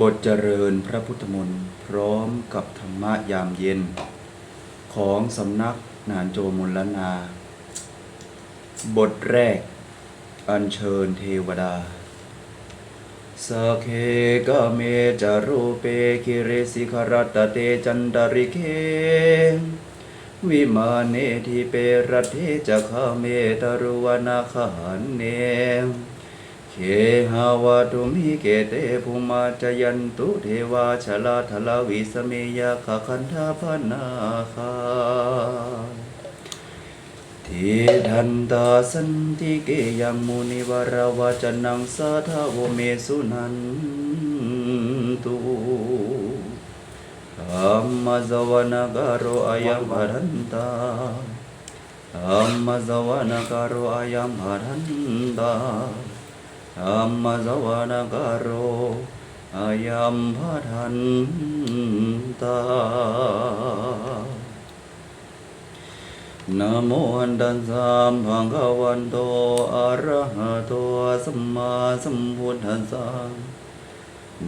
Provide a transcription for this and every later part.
บทเจริญพระพุทธมนต์พร้อมกับธรรมะยามเย็น ของสำนักนานโจมลนา บทแรก อัญเชิญเทวดาสเคกเมจารูเปคิเรสิขรัตเตจันดาริเควิมาเนทิเปรัตเทจะขเมตรุวนาคหันเน เคหาวาตุมิเกเตภูมาจยันตุเทวาชลาทลาวิสเมยาขคันธาพนาคาทิทันตาสันติเกยังมุนิวราวาจนังสาทาวเมสุนันตุธรรมสวนกโรอายัมหรันตาธรรมสวนกโรอายัมหรันตา ธรรมสวนการโรอายัมพะทันตานะโมอันตันสสะภะคะวันโตอะระหะโตสัมมาสัมพุทธัสสะ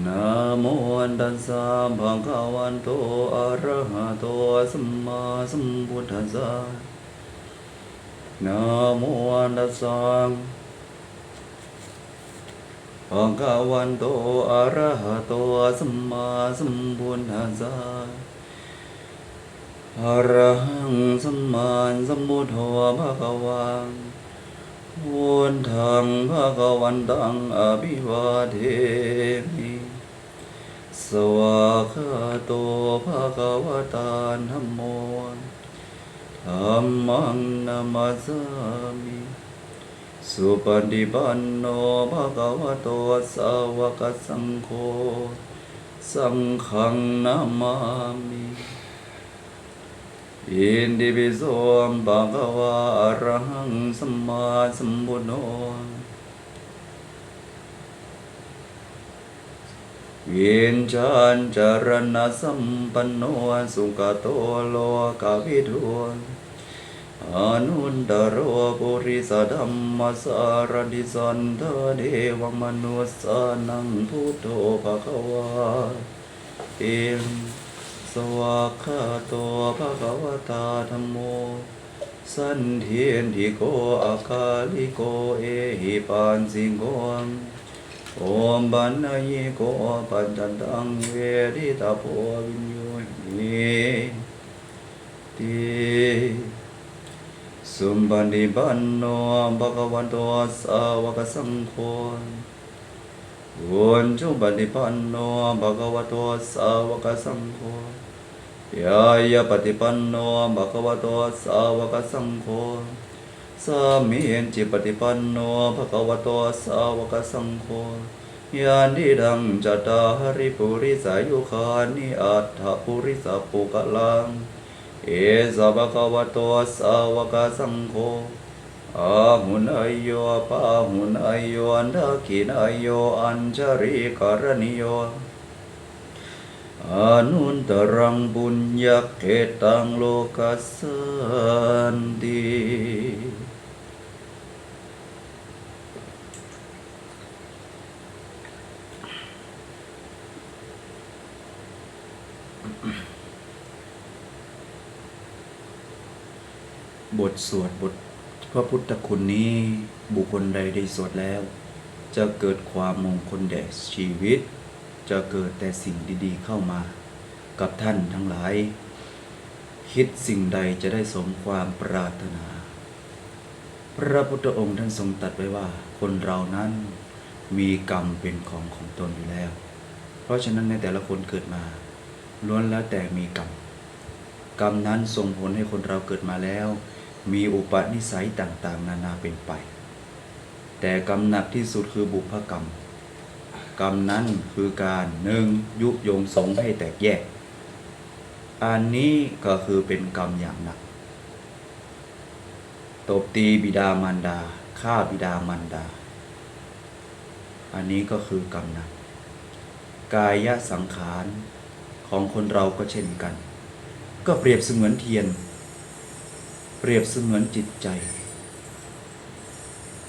นะโมอันตันสสะภะคะวันโตอะระหะโตสัมมาสัมพุทธัสสะนะโมอันตันสสะ ภะคะวันโตอะระหะโตสัมมาสัมพุทธัสสะอะระหังสัมมาสัมพุทโธภะคะวังพุทธังภะคะวันตังอภิวาเทมิสวากาโตภะคะวะตาธัมโมธัมมังนามัสสามิ สุปฏิปันโนภะคะวะโตสาวกสังโฆสังฆังนามามิอินดิปิโสภะคะวะอะระหังสัมมาสัมพุทโธวินชานจารณะสัมปันโนสุขโตโลกาวิทู อนุนตโรปุริสธรรมสารดิสันทเดวมนุสานังพุทโธภะคะวาเอมสวากขาโตภะคะวตาธัมโม สันเทียนทิโกอาคาลิโกเอหิปันสิงโกโอมบันนายโกปัญจตังเวทิตาโพวิญโยหิติ สุมบันดิบันโนภะคะวันโตสาวกสังโฆวนจุบันดิปันโนภะคะวะโตสาวกสังโฆยายาปฏิปันโนภะคะวะโตสาวกสังโฆสามีเอนจิปฏิปันโนภะคะวะโตสาวกสังโฆยานดิดังจตตาหริปุริสายุคานิอัตถปุริสปุกลัง เอสะบะคะวะโตสาวกสังโฆอาหุนายโยปาหุนายโยอันทาคินายโยอัญชริกรณิโยอนุนตรังบุญญาเกตังโลกัสสันติ บทสวดบทพระพุทธคุณนี้บุคคลใดได้สวดแล้ว จะเกิดความมงคลแด่ชีวิต จะเกิดแต่สิ่งดีๆเข้ามา กับท่านทั้งหลาย คิดสิ่งใดจะได้สมความปรารถนา พระพุทธองค์ท่านทรงตรัสไว้ว่า คนเรานั้นมีกรรมเป็นของของตนอยู่แล้ว เพราะฉะนั้นในแต่ละคนเกิดมาล้วนแล้วแต่มีกรรมกรรมนั้นส่งผลให้คนเราเกิดมาแล้ว มีอุปนิสัยต่างๆ นานาเป็นไป แต่กรรมหนักที่สุดคือบุพกรรม กรรมนั้นคือการหนึ่งยุยงสงให้แตกแยก อันนี้ก็คือเป็นกรรมอย่างหนัก ตบตีบิดามารดาฆ่าบิดามารดา อันนี้ก็คือกรรมหนัก กายสังขารของคนเราก็เช่นกัน ก็เปรียบเสมือนเทียน เปรียบเสมือนจิตใจ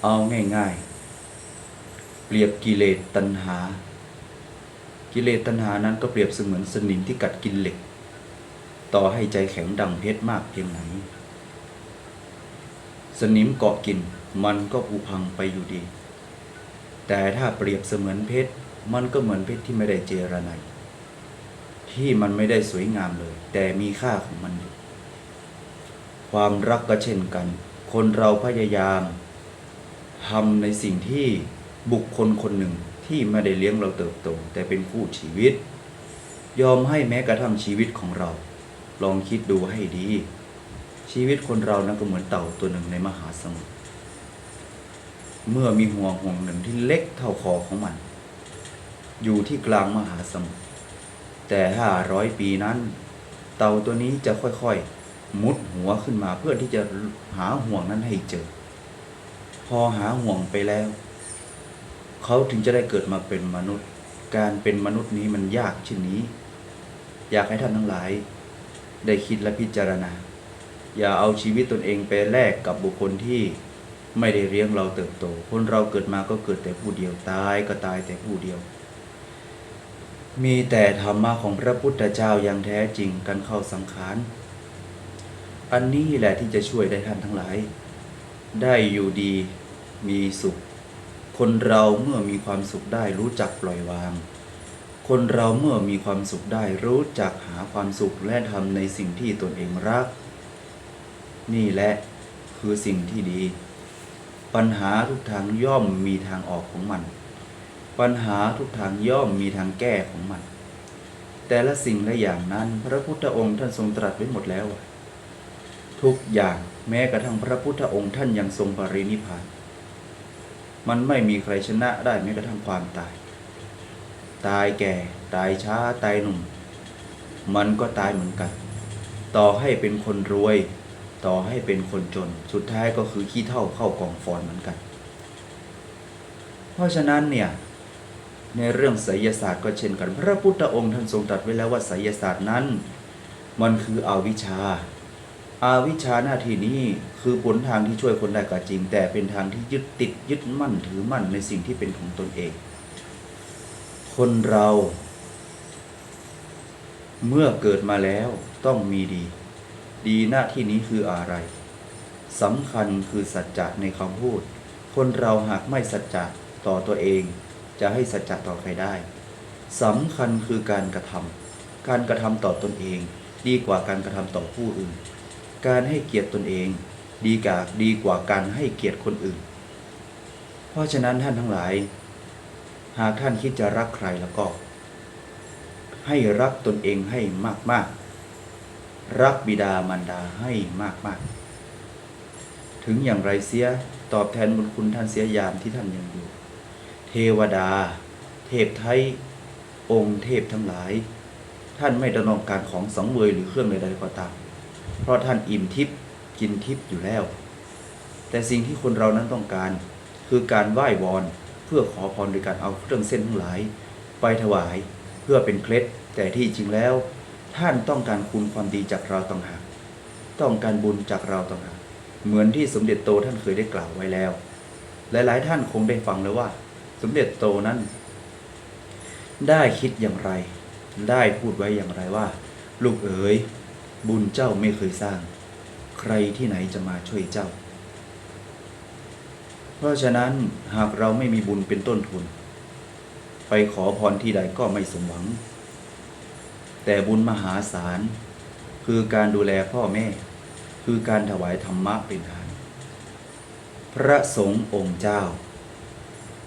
เอาง่ายๆ เปรียบกิเลสตัณหา กิเลสตัณหานั้นก็เปรียบเสมือนสนิมที่กัดกินเหล็ก ต่อให้ใจแข็งดังเพชรมากเพียงไหน สนิมเกาะกินมันก็ผุพังไปอยู่ดี แต่ถ้าเปรียบเสมือนเพชรมันก็เหมือนเพชรที่ไม่ได้เจรไนที่มันไม่ได้สวยงามเลย แต่มีค่าของมันอยู่ ความรักก็เช่นกัน คนเราพยายามทำในสิ่งที่บุคคลคนหนึ่งที่ไม่ได้เลี้ยงเราเติบโต แต่เป็นคู่ชีวิต ยอมให้แม้กระทั่งชีวิตของเรา ลองคิดดูให้ดี ชีวิตคนเรานั้นก็เหมือนเต่าตัวหนึ่งในมหาสมุทรเมื่อมีห่วงห่วงหนึ่งที่เล็กเท่าคอของมัน อยู่ที่กลางมหาสมุทรแต่ห้าร้อยปีนั้น เต่าตัวนี้จะค่อยๆ มุดหัวขึ้นมาเพื่อที่จะหาห่วงนั้นให้เจอ พอหาห่วงไปแล้ว เขาถึงจะได้เกิดมาเป็นมนุษย์ การเป็นมนุษย์นี้มันยากเช่นนี้ อยากให้ท่านทั้งหลาย ได้คิดและพิจารณา อย่าเอาชีวิตตนเองไปแลกกับบุคคลที่ไม่ได้เลี้ยงเราเติบโต คนเราเกิดมาก็เกิดแต่ผู้เดียวตายก็ตายแต่ผู้เดียว มีแต่ธรรมะของพระพุทธเจ้าอย่างแท้จริงกันเข้าสังขาร อันนี้แหละที่จะช่วยได้ท่านทั้งหลาย ได้อยู่ดีมีสุข คนเราเมื่อมีความสุขได้รู้จักปล่อยวาง คนเราเมื่อมีความสุขได้รู้จักหาความสุขและทำในสิ่งที่ตนเองรัก นี่แหละคือสิ่งที่ดี ปัญหาทุกทางย่อมมีทางออกของมัน ปัญหาทุกทางย่อมมีทางแก้ของมัน แต่ละสิ่งละอย่างนั้นพระพุทธองค์ท่านทรงตรัสไว้หมดแล้ว ทุกอย่างแม้กระทั่งพระพุทธองค์ท่านยังทรงปรินิพพาน มันไม่มีใครชนะได้แม้กระทั่งความตาย ตายแก่ตายช้าตายหนุ่ม มันก็ตายเหมือนกัน ต่อให้เป็นคนรวย ต่อให้เป็นคนจน สุดท้ายก็คือขี้เท่าเข้ากองฟอนเหมือนกัน เพราะฉะนั้นเนี่ยในเรื่องไสยศาสตร์ก็เช่นกัน พระพุทธองค์ท่านทรงตรัสไว้แล้วว่าไสยศาสตร์นั้น มันคืออวิชชา อาวิชาหน้าที่นี้คือผลทางที่ช่วยคนได้ก็จริง แต่เป็นทางที่ยึดติดยึดมั่นถือมั่นในสิ่งที่เป็นของตนเอง คนเราเมื่อเกิดมาแล้วต้องมีดี ดีหน้าที่นี้คืออะไรสำคัญคือสัจจะในคำพูด คนเราหากไม่สัจจะต่อตัวเอง จะให้สัจจะต่อใครได้สำคัญคือการกระทำการกระทำต่อตนเอง ดีกว่าการกระทำต่อผู้อื่น การให้เกียรติตนเอง ดีกว่าดีกว่าการให้เกียรติคนอื่น เพราะฉะนั้นท่านทั้งหลาย หากท่านคิดจะรักใครแล้วก็ ให้รักตนเองให้มากๆ รักบิดามารดาให้มากๆ ถึงอย่างไรเสียตอบแทนบุญคุณท่านเสียยามที่ท่านยังอยู่ เทวดา เทพไทย องค์เทพทั้งหลาย ท่านไม่ดำรงการของสังเวยหรือเครื่องใดๆก็ตาม เพราะท่านอิ่มทิพย์กินทิพย์อยู่แล้ว แต่สิ่งที่คนเรานั้นต้องการ คือการไหว้วอนเพื่อขอพรโดยการเอาเครื่องเส้นทั้งหลาย ไปถวายเพื่อเป็นเคล็ด แต่ที่จริงแล้ว ท่านต้องการคุณความดีจากเราต่างหากต้องการบุญจากเราต่างหากเหมือนที่สมเด็จโตท่านเคยได้กล่าวไว้แล้ว หลายๆ ท่านคงได้ฟังแล้วว่า สมเด็จโตนั้น ได้คิดอย่างไร ได้พูดไว้อย่างไรว่า ลูกเอ๋ย บุญเจ้าไม่เคยสร้าง ใครที่ไหนจะมาช่วยเจ้า เพราะฉะนั้นหากเราไม่มีบุญเป็นต้นทุน ไปขอพรที่ใดก็ไม่สมหวัง แต่บุญมหาศาล คือการดูแลพ่อแม่ คือการถวายธรรมะเป็นทาน พระสงฆ์องค์เจ้า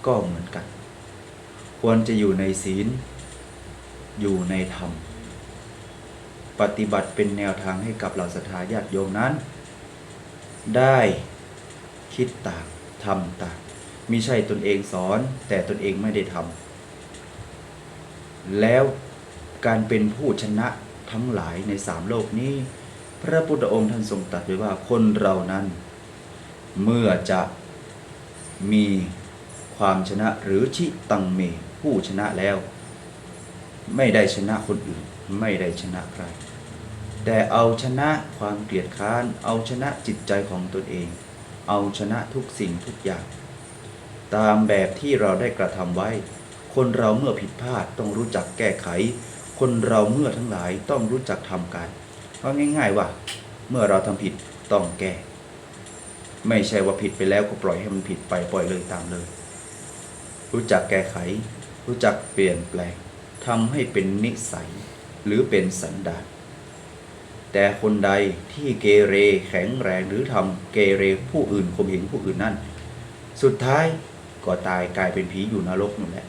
ก็เหมือนกัน ควรจะอยู่ในศีล อยู่ในธรรม ปฏิบัติเป็นแนวทางให้กับเหล่าศรัทธาญาติโยมนั้น ได้คิดต่างทำต่างมิใช่ตนเองสอนแต่ตนเองไม่ได้ทำแล้วการเป็นผู้ชนะทั้งหลายในสามโลกนี้ พระพุทธองค์ท่านทรงตรัสไว้ว่าคนเรานั้น เมื่อจะมีความชนะหรือชิตังเมผู้ชนะแล้ว ไม่ได้ชนะคนอื่น ไม่ได้ชนะใคร แต่เอาชนะความเกลียดค้าน เอาชนะจิตใจของตนเอง เอาชนะทุกสิ่งทุกอย่าง ตามแบบที่เราได้กระทำไว้ คนเราเมื่อผิดพลาดต้องรู้จักแก้ไข คนเราเมื่อทั้งหลายต้องรู้จักทำการเพราะง่าย ๆว่า เมื่อเราทำผิดต้องแก้ ไม่ใช่ว่าผิดไปแล้วก็ปล่อยให้มันผิดไปปล่อยเลยตามเลย รู้จักแก้ไข รู้จักเปลี่ยนแปลงทำให้เป็นนิสัยหรือเป็นสันดาน แต่คนใดที่เกเรแข็งแรงหรือทำเกเรผู้อื่นข่มเหงผู้อื่นนั่น สุดท้ายก็ตายกลายเป็นผีอยู่นรกนั่นแหละ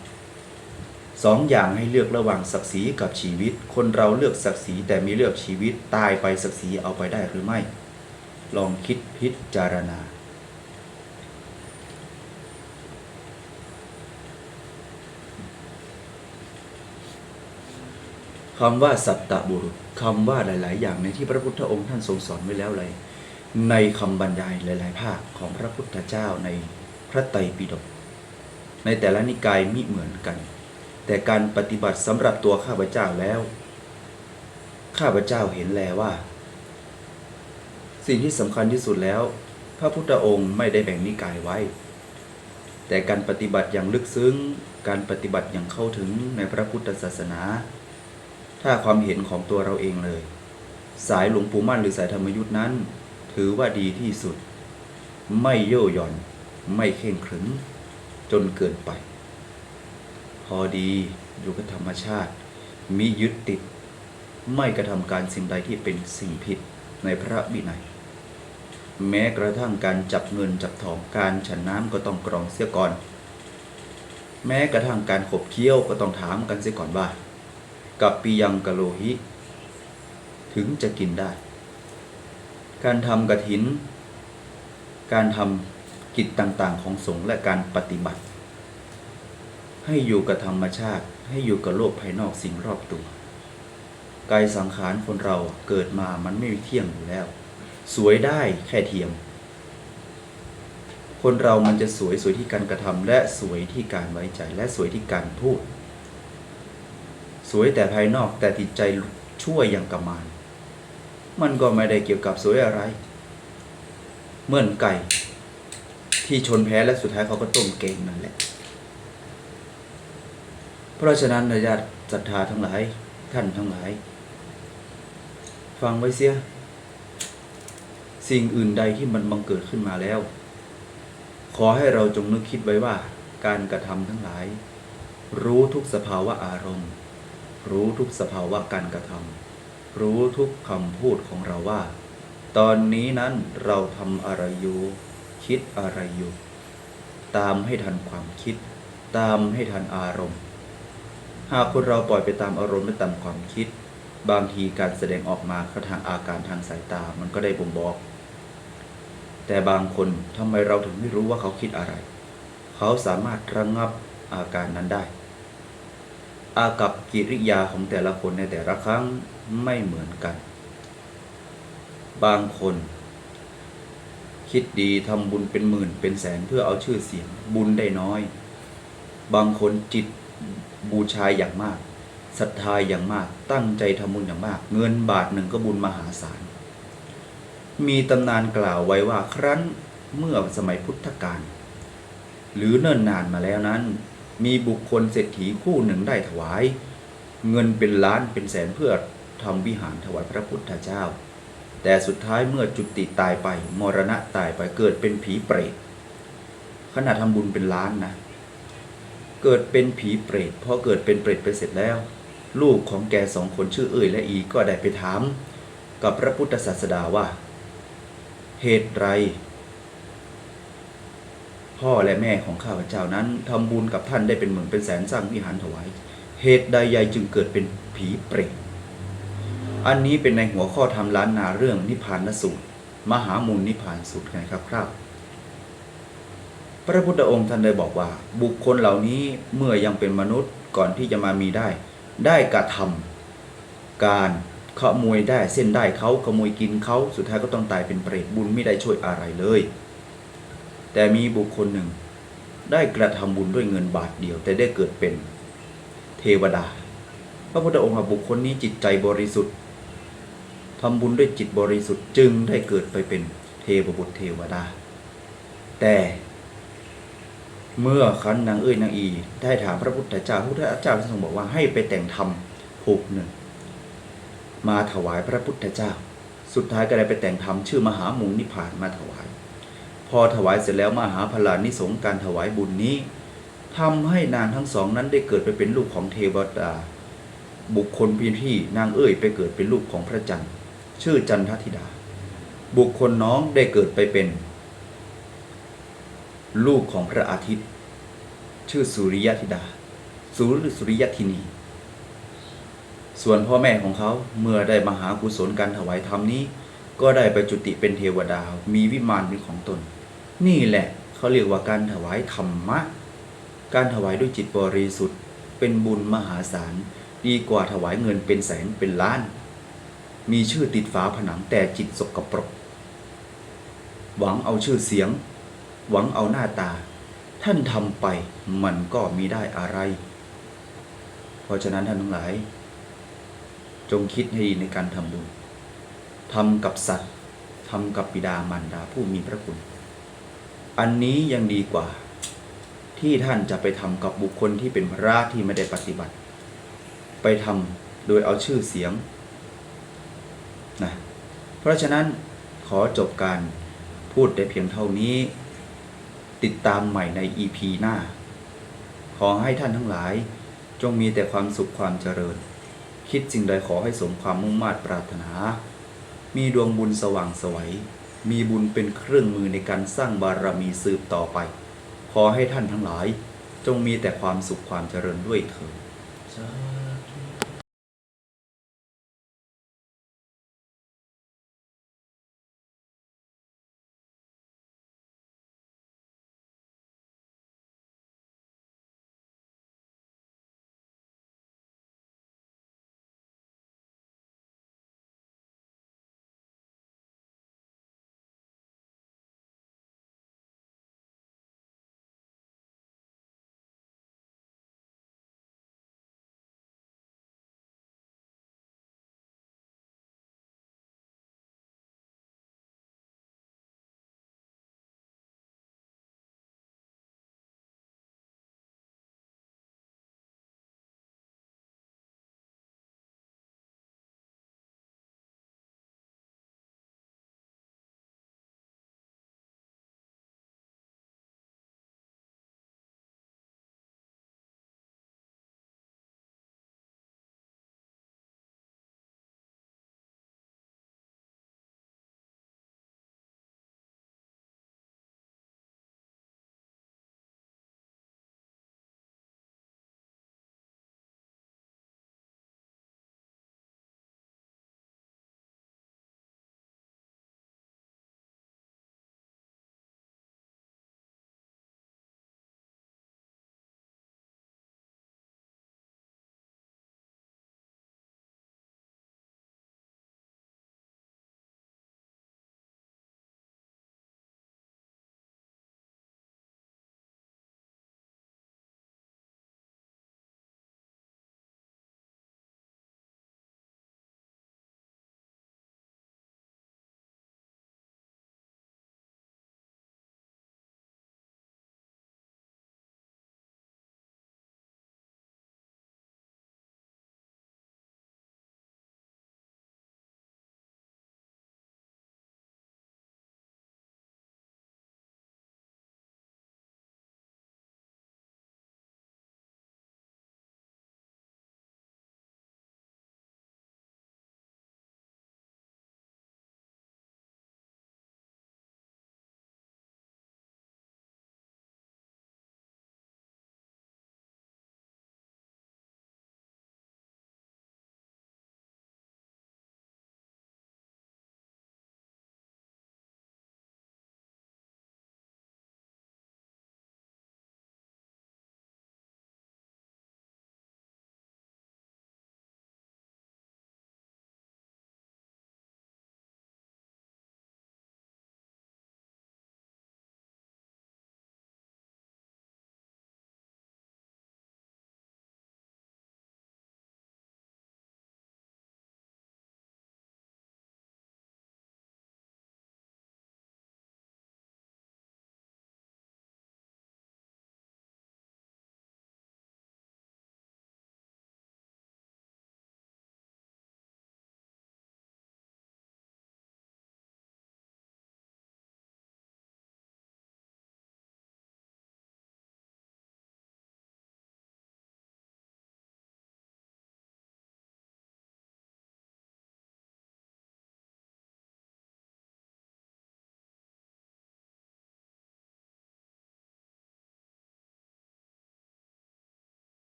สองอย่างให้เลือกระหว่างศักดิ์ศรีกับชีวิต คนเราเลือกศักดิ์ศรีแต่ไม่เลือกชีวิตตายไปศักดิ์ศรีเอาไปได้หรือไม่ ลองคิดพิจารณา คำว่าสัตตบุรุษคำว่าหลาย ๆ อย่างในที่พระพุทธองค์ท่านทรงสอนไว้แล้วเลยในคำบรรยายหลาย ๆ ภาคของพระพุทธเจ้าในพระไตรปิฎกในแต่ละนิกายมิเหมือนกัน แต่การปฏิบัติสำหรับตัวข้าพเจ้าแล้ว ข้าพเจ้าเห็นแล้วว่า สิ่งที่สำคัญที่สุดแล้ว พระพุทธองค์ไม่ได้แบ่งนิกายไว้ แต่การปฏิบัติอย่างลึกซึ้ง การปฏิบัติอย่างเข้าถึงในพระพุทธศาสนา ถ้าความเห็นของตัวเราเองเลย สายหลวงปู่มั่นหรือสายธรรมยุทธ์นั้น ถือว่าดีที่สุด ไม่โย่หย่อน ไม่เข่งขรึมจนเกินไป พอดีอยู่กับธรรมชาติมิยึดติด ไม่กระทำการสิ่งใดที่เป็นสิ่งผิดในพระวินัยแม้กระทั่งการจับเงินจับทองการฉันน้ำก็ต้องกรองเสียก่อน แม้กระทั่งการขบเคี้ยวก็ต้องถามกันเสียก่อนว่า กับปียังกะโลหิ ถึงจะกินได้ การทำกระถิน การทำกิจต่างๆ ของสงฆ์และการปฏิบัติ ให้อยู่กับธรรมชาติให้อยู่กับโลกภายนอกสิ่งรอบตัวกายสังขารคนเราเกิดมามันไม่มีเที่ยงอยู่แล้ว สวยได้แค่เทียม คนเรามันจะสวยสวยที่การกระทำและสวยที่การไว้ใจและสวยที่การพูด สวยแต่ภายนอกแต่จิตใจชั่วอย่างกมานมันก็ไม่ได้เกี่ยวกับสวยอะไร เหมือนไก่ ที่ชนแพ้และสุดท้ายเขาก็ต้มเก่งนั่นแหละ เพราะฉะนั้นญาติศรัทธาทั้งหลายท่านทั้งหลาย ฟังไว้เสีย สิ่งอื่นใดที่มันบังเกิดขึ้นมาแล้ว ขอให้เราจงนึกคิดไว้ว่า การกระทำทั้งหลาย รู้ทุกสภาวะอารมณ์ รู้ทุกสภาวะการกระทำรู้ทุกคำพูดของเราว่า ตอนนี้นั้นเราทำอะไรอยู่ คิดอะไรอยู่ ตามให้ทันความคิด ตามให้ทันอารมณ์ หากคนเราปล่อยไปตามอารมณ์และตามความคิด บางทีการแสดงออกมาทางอาการทางสายตามันก็ได้บ่งบอก แต่บางคนทำไมเราถึงไม่รู้ว่าเขาคิดอะไร เขาสามารถระงงับอาการนั้นได้ อากับกิริยาของแต่ละคนในแต่ละครั้งไม่เหมือนกัน บางคน คิดดีทำบุญเป็นหมื่นเป็นแสนเพื่อเอาชื่อเสียงบุญได้น้อย บางคนจิตบูชาอย่างมากศรัทธาอย่างมากตั้งใจทำบุญอย่างมาก เงินบาทหนึ่งก็บุญมหาศาล มีตำนานกล่าวไว้ว่าครั้นเมื่อสมัยพุทธกาลหรือเนิ่นนานมาแล้วนั้น มีบุคคลเศรษฐีคู่หนึ่งได้ถวาย เงินเป็นล้านเป็นแสนเพื่อทำวิหารถวายพระพุทธเจ้า แต่สุดท้ายเมื่อจุติตายไป มรณะตายไปเกิดเป็นผีเปรตขณะทำบุญเป็นล้านนะ เกิดเป็นผีเปรตพอเกิดเป็นเปรตไปเสร็จแล้ว ลูกของแกสองคนชื่อเอ่ยและอีก็ได้ไปถาม กับพระพุทธศาสดาว่า เหตุไร พ่อและแม่ของข้าพเจ้านั้นทำบุญกับท่านได้เป็นหมื่นเป็นแสนสร้างวิหารถวาย เหตุใดยายจึงเกิดเป็นผีเปรตอันนี้เป็นในหัวข้อทำล้านนาเรื่องนิพพานสูตร มหามูลนิพพานสูตรไงครับครับ พระพุทธองค์ท่านได้บอกว่า บุคคลเหล่านี้เมื่อยังเป็นมนุษย์ก่อนที่จะมามีได้ ได้กระทำการขโมยได้เส้นได้เขาขโมยกินเขาสุดท้ายก็ต้องตายเป็นเปรตบุญไม่ได้ช่วยอะไรเลย แต่มีบุคคลหนึ่งได้กระทำบุญด้วยเงินบาทเดียว แต่ได้เกิดเป็นเทวดา พระพุทธองค์บุคคลนี้จิตใจบริสุทธิ์ทำบุญด้วยจิตบริสุทธิ์จึงได้เกิดไปเป็นเทพบุตรเทวดา แต่เมื่อครั้นนางเอ้ยนางอี ได้ถามพระพุทธเจ้าพระพุทธเจ้าทรงบอกว่าให้ไปแต่งธรรมผูกหนึ่ง มาถวายพระพุทธเจ้า สุดท้ายก็ได้ไปแต่งธรรมชื่อมหามุงนิพพานมาถวาย อถวายเสร็จแล้วมหาพลานิสงส์การถวายบุญนี้ทำให้นางทั้งสองนั้นได้เกิดไปเป็นลูกของเทวดา บุคคลพิที่นางเอ้ยไปเกิดเป็นลูกของพระจันทร์ ชื่อจันทธิดา บุคคลน้องได้เกิดไปเป็น ลูกของพระอาทิตย์ ชื่อสุริยธิดาสุรสุริยธินี ส่วนพ่อแม่ของเขาเมื่อได้มหากุศลการถวายธรรมนี้ ก็ได้ไปจุติเป็นเทวดา มีวิมานเป็นของตน นี่แหละเขาเรียกว่าการถวายธรรมะ การถวายด้วยจิตบริสุทธิ์ เป็นบุญมหาศาล ดีกว่าถวายเงินเป็นแสนเป็นล้าน มีชื่อติดฝาผนังแต่จิตสกปรก หวังเอาชื่อเสียง หวังเอาหน้าตา ท่านทำไปมันก็มีได้อะไร เพราะฉะนั้นท่านทั้งหลาย จงคิดให้ดีในการทำบุญทำกับสัตว์ทำกับบิดามารดาผู้มีพระคุณ อันนี้ยังดีกว่า ที่ท่านจะไปทำกับบุคคลที่เป็นพระที่ไม่ได้ปฏิบัติ ไปทำโดยเอาชื่อเสียงนะเพราะฉะนั้นขอจบการพูดได้เพียงเท่านี้ ติดตามใหม่ใน EP หน้า ขอให้ท่านทั้งหลาย จงมีแต่ความสุขความเจริญ คิดสิ่งใดขอให้สมความมุ่งมา่ปรารถนา มีดวงบุญสว่างสวัย มีบุญเป็นเครื่องมือในการสร้างบารมีสืบต่อไป ขอให้ท่านทั้งหลาย จงมีแต่ความสุขความเจริญด้วยเถิด